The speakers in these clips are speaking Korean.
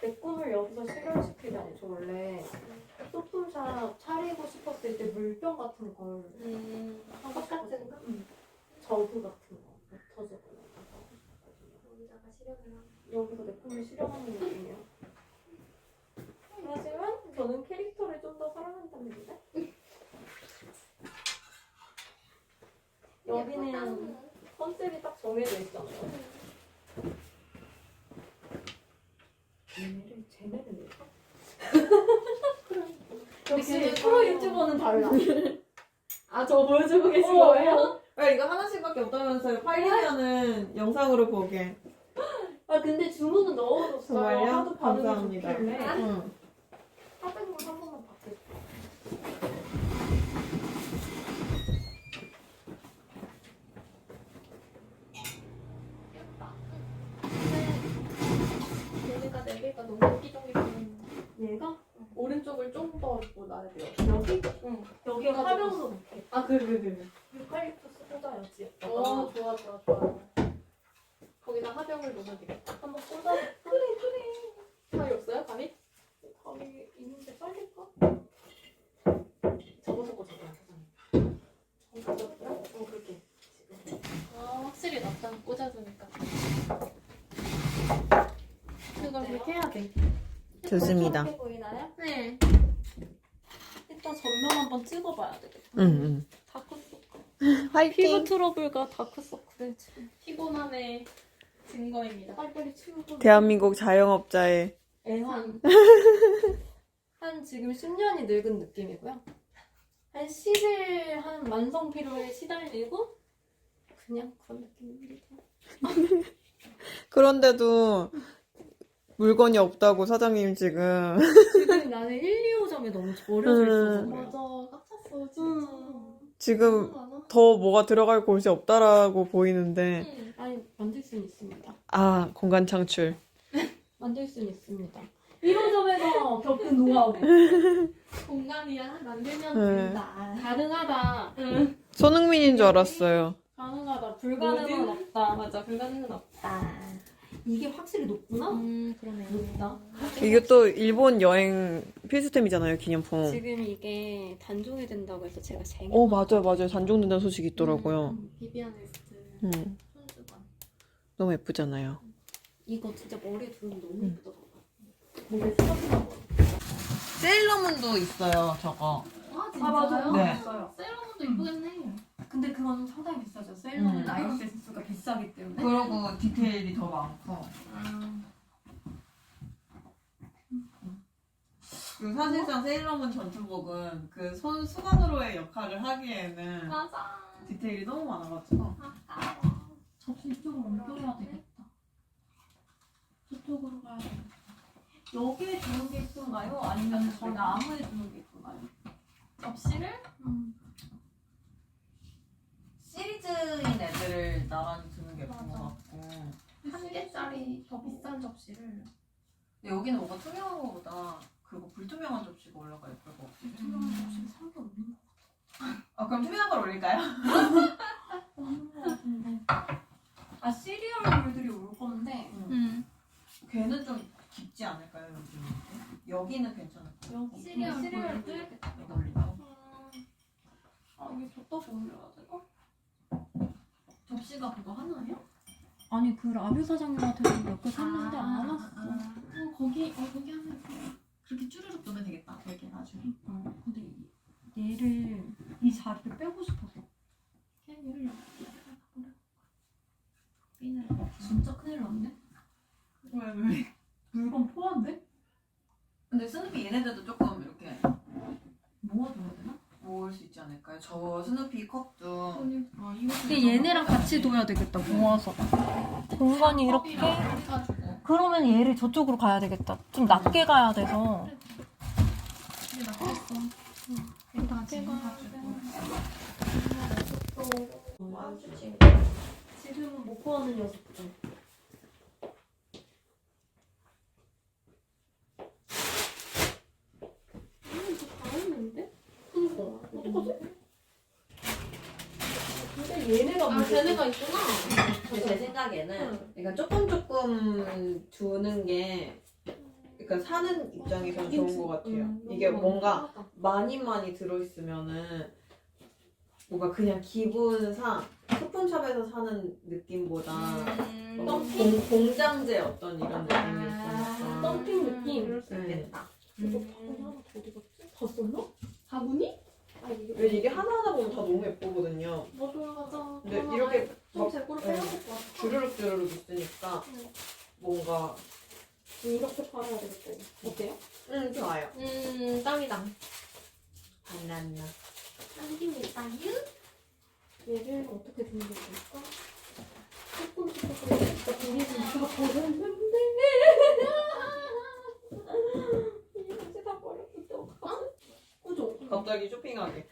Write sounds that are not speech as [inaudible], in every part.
내 꿈을 여기서 실현시키다니 저 원래 소품샵 차리고 싶었을 때 물병 같은 걸 음, 하고? 응. 저그 같은 거 싶거든요. 여기다가 실현을 하고. 여기서 내 꿈을 실현하는 느낌이야. 하지만 저는 캐릭터를 좀 더 사랑한다는 데 [laughs] 여기는 컨셉이 딱 정해져 있잖아요. 쟤네를 쟤네를 내가? 역시 걔네 프로 다- 유튜버는 달라. [laughs] 아, 저 보여주고 계신 어. 거예요? 왜 이거 하나씩밖에 없다면서요? 팔리면은 영상으로 보게. 아 근데 주문은 넣어줬어요. 정말요? 하도 반응이 감사합니다. 좋길래. 응. 사백만 한 번만 받겠어. 귀엽다. 얘네가 네 개가 너무 삐동삐동. 얘가 오른쪽을 좀더 놔야 돼요. 여기 응. 여기에 가지고 화병으로 넣게. 아, 그, 그, 그. 유칼립투스 꽂아야지. 어, 좋아, 좋아, 좋아. 거기다 화병을 넣으면 되겠다. 한번 꽂아. 그래, 그래. 가위 없어요, 가위? 가위 있는데 잘릴까? 접어서 꽂아봐요, 사장님. 꽂아볼까요? 어 그렇게. 지금. 아, 확실히 낫다. 꽂아주니까. 그걸 그렇게 해야 돼. 좋습니다. 이렇게 보이나요? 네. 전면 한번 찍어봐야 되겠다. 응, 응. 다크서클. [laughs] 피부 화이팅! 트러블과 다크서클을 지금 피곤함의 증거입니다. 빨리빨리 치우고. 대한민국 자영업자의 애환. [laughs] 한 지금 10년이 늙은 느낌이고요. 한 10일 한 만성 피로에 시달리고 그냥 그런 느낌입니다. [laughs] 그런데도 물건이 없다고 사장님 지금 지금 나는 1, 2호점에 너무 있어서 음. 그래. 맞아, 깝쳤어, 진짜. 음. 지금 너무 많아. 더 뭐가 들어갈 곳이 없다라고 보이는데 응. 아니 만들 수는 있습니다. 아 공간 창출 [laughs] 만들 수는 있습니다. 1호점에서 겪은 노하우 [laughs] 공간이야. 만들면 네. 된다. 가능하다. 응. 손흥민인 줄 알았어요. 가능하다. 불가능은 뭐지? 없다. 맞아, 불가능은 없다. 이게 확실히 높구나. 음, 그러네. 높다. 이게 또 일본 여행 필수템이잖아요 기념품. 지금 이게 단종이 된다고 해서 제가 쟁여. 어 맞아요 맞아요 단종된다는 소식이 있더라고요. 음, 비비안 웨스트. 음, 손수건. 너무 예쁘잖아요. 이거 진짜 머리에 두르면 너무 음. 예쁘다. 스타트가 세일러문도 있어요 저거. 아, 아 맞아. 네. 있어요. 세일러문도 이쁘겠네. 근데 그건 상당히 비싸죠. 셀러는 라이센스가 비싸기 때문에. 그러고 디테일이 더 많고. 아, 그 사실상 세일러문 전투복은 그 손 수건으로의 역할을 하기에는 맞아. 디테일이 너무 많아가지고. 아까워. 접시 이쪽으로 옮겨야 되겠다. 저쪽으로 가야 되겠다. 여기에 두는 게 이쁜가요? 아니면 저 나무에 두는 게 이쁜가요? 접시를? 음. 시리즈인 애들을 나란히 두는 게 예쁜 것 맞아. 같고. 한 개짜리 더 비싼 접시를. 근데 여기는 뭔가 투명한 거보다 그리고 불투명한 접시가 올라가 예쁠 것 같아요. 투명한 접시는 상관 없는 아 그럼 투명한 걸 올릴까요? 거 같은데. 아 시리얼 물들이 올 건데 응. 걔는 좀 깊지 않을까요 여기? 여기는 괜찮을까요? 여기 시리얼 시리얼 물. 들 여기 올리죠. 아 이게 줬다 올려야 되나? 접시가 그거 하나예요? 아니 그 라뷰 사장님한테 몇개 샀는데 안 왔어. 어, 거기, 어, 거기 하나 있어. 그렇게 쭈르륵 넣으면 되겠다. 되게 나중에. 어, 근데 이- 얘를 이 자리를 빼고 싶어서. 걔를 여기다가 보내. 핀을. 진짜 큰일 났네. 왜 왜? 물건 포함돼? 근데 스누피 얘네들도 조금 이렇게 모아둬야 되나? 모을 수 있지 않을까요? 저 스누피 컵도 아, 근데 얘네랑 같이 둬야 되겠다 모아서. 공간이 이렇게. 그러면 얘를 저쪽으로 가야 되겠다. 좀 낮게 가야 돼서. 이게 낫겠어. 지금 가지고. 지금은 못 구하는 녀석들. 다 했는데? 그니까 아, 문제지. 걔네가 있구나. 근데 제 생각에는 그러니까 조금 조금 두는 게 그러니까 사는 입장에서 는 좋은 것 같아요. 음, 이게 뭔가. 많이 많이 들어있으면은 뭔가 그냥 기분상 소품샵에서 사는 느낌보다 음. 어, 공, 공장제 어떤 이런 느낌이 아, 있으니까 덤핑 느낌. 그럴 수 네. 있겠다. 이거 바구니 하나 더 어디 갔지? 다 썼나? 바구니? 아 이게 왜 이게 하나하나 보면 다 너무 예쁘거든요. 맞아요 맞아. 근데 하나 이렇게 좀 막 재고를 네. 빼야 될 것 같아. 주르륵 주르륵 있으니까 네. 뭔가 이렇게 팔아야 되겠다. 어때요? 음 좋아요. 음 땀이다. 바나나. 땀입니다. 얘를 어떻게 게 좋을까? 조금 조금 진짜 다 버렸는데 이거 다 버렸는데 어떡하지? 그죠? 갑자기 쇼핑하게.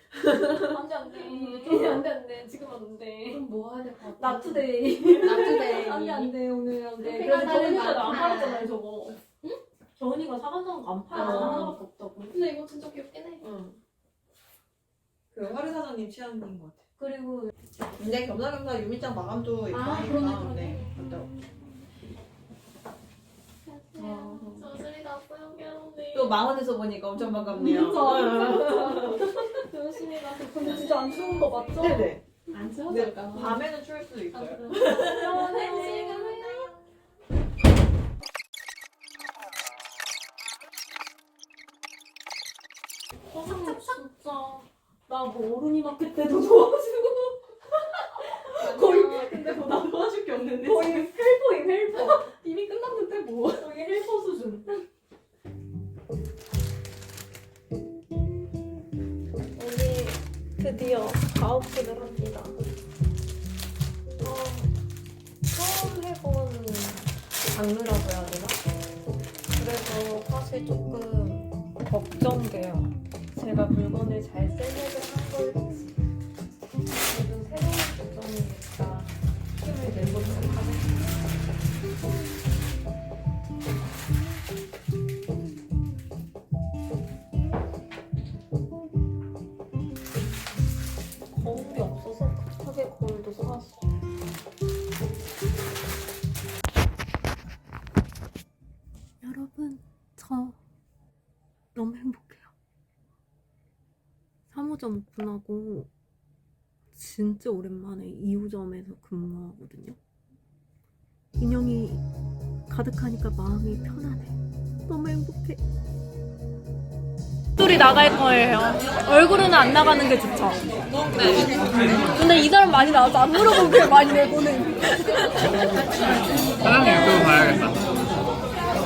안돼 안돼 안돼 안돼 지금 안돼 좀 모아야 될 것 같아. 나 투데이 나투데이. 안돼 안돼 오늘 안돼 그래서 저은이가 안. 팔았잖아요 저거 응? 저은이가 사간다는 거 안 팔아 아. 하나밖에 없다고 근데 이거 진짜 귀엽긴 해. 응. 그 화르 사장님 취향인 것 같아. 그리고 근데 겸사겸사 유미짱 마감도 있고 아, 하니까 그러네, 그러네. 네, 맞 죠. 저슬이가 아빠요 미안한데 또 망원에서 보니까 엄청 반갑네요. 열심히 나 근데 진짜 안 추운 거 맞죠? 네네. 안 근데 채워질까? 밤에는 추울 수도 있어요. 미안해 선생님 진짜 나뭐 어른이 마켓 때도 [laughs] 도와주고 거의 근데 뭐나 게 없는데 거의 헬퍼임 헬퍼. 이미 끝났는데 뭐. 거의 헬퍼 수준. 오늘 드디어 가업식을 합니다. 어, 처음 해본 장르라고 해야 되나? 그래서 사실 조금 걱정돼요. 제가 물건을 잘 세뇌를 한걸 급하게 거울도 사왔어. 여러분, 저 너무 행복해요. 3호점 오픈하고 진짜 오랜만에 2호점에서 근무하거든요. 인형이 가득하니까 마음이 편하네. 너무 행복해. 소리 나갈 거예요. 얼굴은 안 나가는 게 좋죠. 근데 이 사람 많이 나와서 안 물어본 게 많이 내보는. 사장님 유튜브 봐야겠다.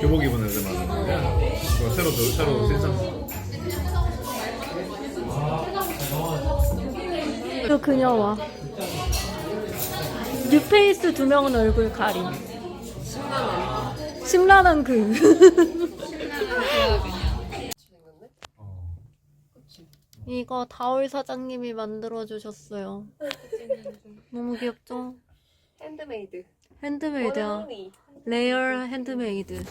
교복 입은 애들 많은데 이거 새로 들- 새로 신상. 그 그녀와 뉴페이스 두 명은 얼굴 가림. 심란한 그. [laughs] 이거 다올 사장님이 만들어 주셨어요. 너무 귀엽죠? 핸드메이드. 핸드메이드야. 원어원이. 레이어 핸드메이드.